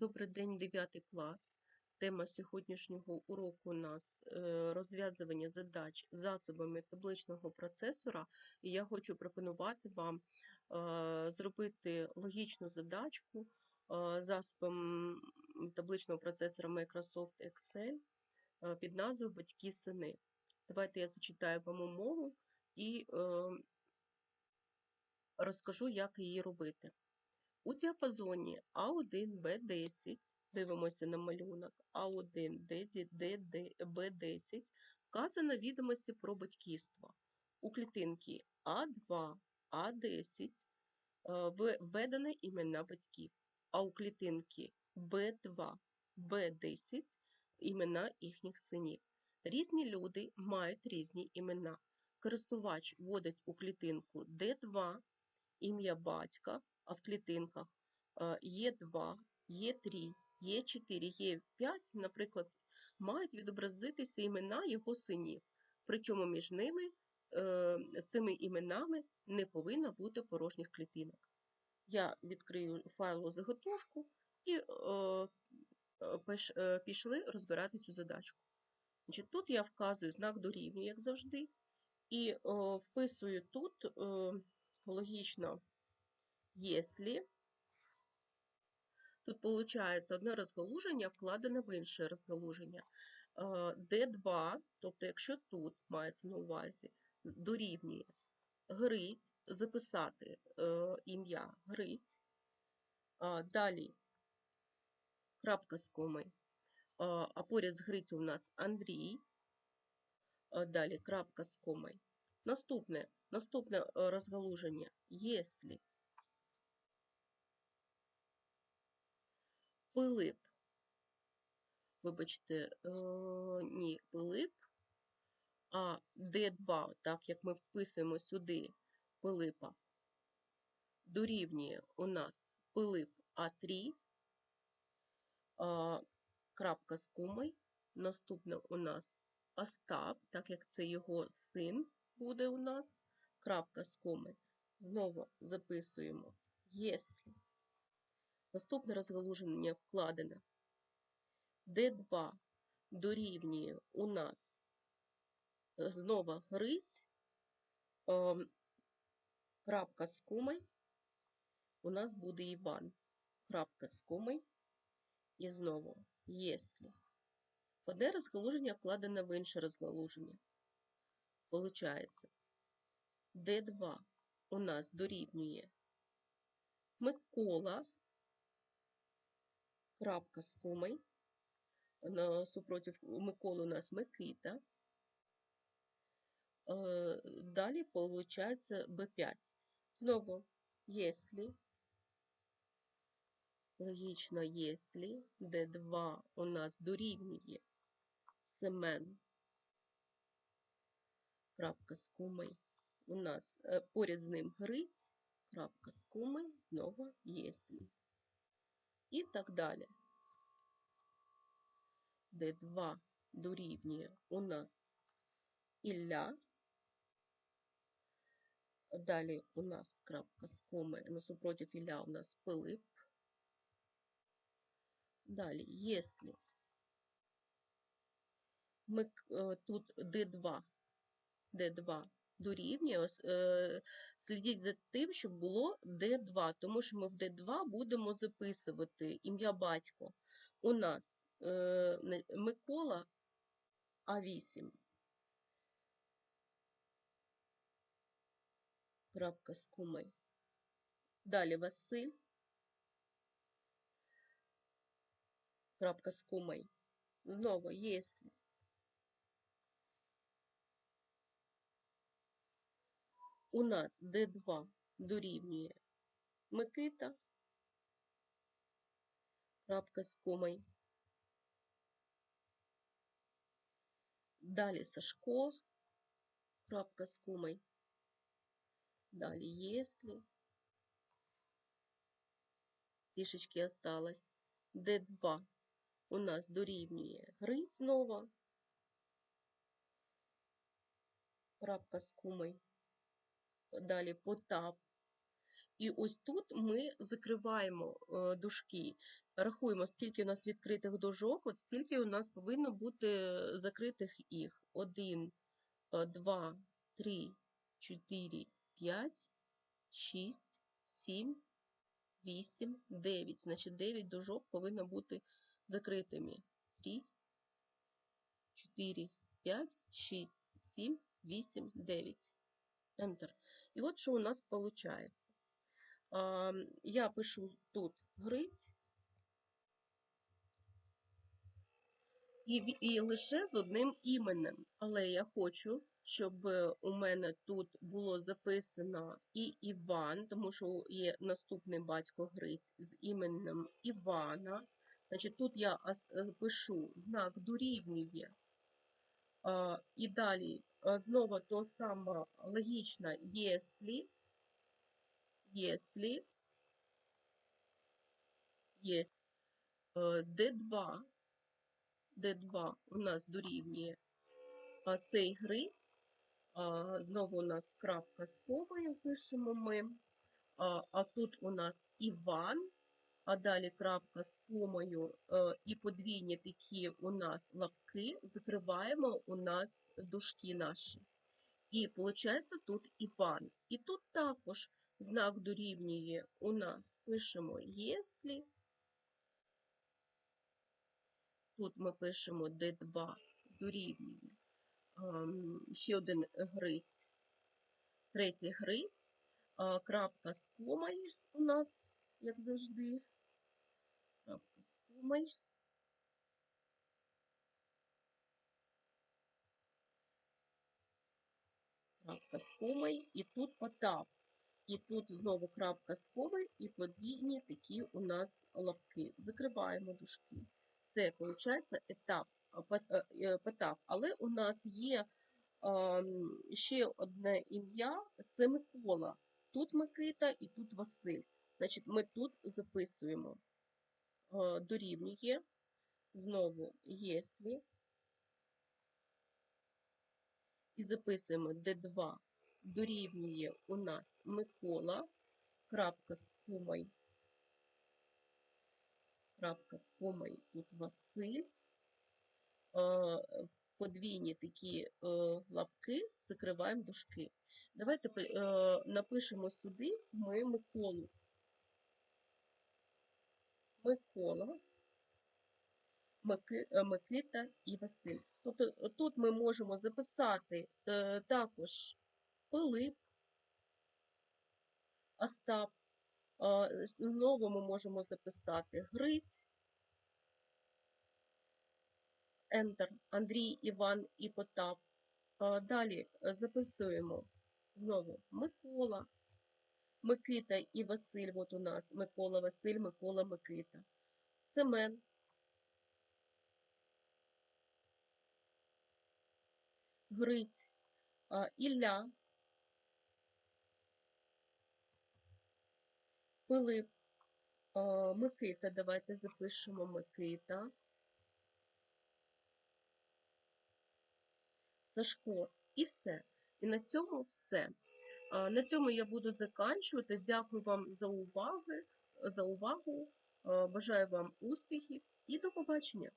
Добрий день, 9 клас. Тема сьогоднішнього уроку у нас е, розв'язування задач засобами табличного процесора. І я хочу пропонувати вам е, зробити логічну задачку е, засобом табличного процесора Microsoft Excel під назвою Батьки сини. Давайте я зачитаю вам умову і розкажу, як її робити. У діапазоні А1, Б10, дивимося на малюнок, А1, Б10 вказано відомості про батьківство. У клітинки А2, А10 е, введено імена батьків, а у клітинки Б2, Б10 імена їхніх синів. Різні люди мають різні імена. Користувач вводить у клітинку Д2 ім'я батька, а в клітинках е, Є2, Є3, Є4, Є5, наприклад, мають відобразитися імена його синів. Причому між ними е, цими іменами не повинно бути порожніх клітинок. Я відкрию файлову заготовку і е, пішли розбирати цю задачку. Тут я вказую знак дорівнює, як завжди, і вписую тут логічно Если тут получається одне розгалуження вкладене в інше розгалуження. Е, D2, тобто якщо тут мається на увазі, дорівнює Гриць, записати е, ім'я Гриць, далі крапка з коми, а поряд з Грицю у нас Андрій, далі крапка з комою. Наступне, наступне е, розгалуження, если Пилип. Вибачте, е, ні, Пилип, а Д2, так як ми вписуємо сюди Пилипа, дорівнює у нас Пилип А3, а, крапка з кумой. Наступне у нас Остап, так як це його син буде у нас, крапка з коми. Знову записуємо, если. Наступне розгалуження вкладене. D2 дорівнює у нас е, знову гриць, ем, крапка з комой, у нас буде Іван, крапка з комой, і знову «если». Одне розгалуження вкладене в інше розгалуження. Получається, D2 у нас дорівнює Микола, крапка з комой. Супротив Миколи у нас Микита. Е, Далі получається B5. Знову, если, логічно, если D2 у нас дорівнює Семен, крапка з комой. У нас е, поряд з ним Гриць, крапка з комой, знову если. І так далі. D2 дорівнює у нас Ілля. Далі у нас крапка з коми, насупротив Ілля у нас Пилип. Далі, якщо ми е, тут D2, D2 дорівнює, е, слідіть за тим, щоб було D2, тому що ми в D2 будемо записувати ім'я батько. У нас е, Микола А8. Крапка з кумой. Далі Василь. Крапка з кумой. Знову, если. У нас D2 дорівнює Микита. Крапка з комой. Далі Сашко. Крапка з комой. Далі если. Трішечки осталось. D2 у нас дорівнює Гриць знову. Крапка з комой. Далі Потап. І ось тут ми закриваємо е, дужки, рахуємо, скільки у нас відкритих дужок, от стільки у нас повинно бути закритих їх. 1, 2, 3, 4, 5, 6, 7, 8, 9. Значить, 9 дужок повинно бути закритими. 3, 4, 5, 6, 7, 8, 9. Enter. І от що у нас виходить. Я пишу тут гриць і, і лише з одним іменем. Але я хочу, щоб е, у мене тут було записано і Іван, тому що є наступний батько Гриць з іменем Івана. Значить, тут я е, пишу знак дорівнює. А, І далі знову то саме логічно, если, если, есть D2, D2 у нас дорівнює цей гриць, знову у нас крапка з комою пишемо ми, а тут у нас Іван, а далі крапка з комою е, і подвійні такі у нас лапки, закриваємо у нас дужки наші. І виходить тут Іван. І тут також знак дорівнює у нас пишемо «если». Тут ми пишемо D2 дорівнює. Ем, Ще один гриць. Третій гриць. Крапка з комою у нас, як завжди. З комою. крапка з і тут потап. І тут знову крапка з і подвійні такі у нас лапки. Закриваємо дужки. Все, виходить, етап, а, пот- е, е. Але у нас є ем, ще одне ім'я це Микола. Тут Микита і тут Василь. Значить, ми тут записуємо дорівнює. Знову, єслі. і записуємо D2 дорівнює у нас Микола, крапка з комою, крапка з комою, тут Василь, е, подвійні такі е, лапки, закриваємо дужки. Давайте е, напишемо сюди ми Миколу. Микола, е, Микита і Василь. Тобто е, тут ми можемо записати е, також Пилип, Остап. Знову ми можемо записати Гриць, Ентер, Андрій, Іван і Потап. Далі записуємо знову Микола, Микита і Василь. От у нас Микола, Василь, Микола, Микита. Семен, Гриць, Ілля, Пилип, Микита. Давайте запишемо Микита. Сашко. І все. І на цьому все. А, На цьому я буду заканчувати. Дякую вам за увагу. За увагу. Бажаю вам успіхів і до побачення!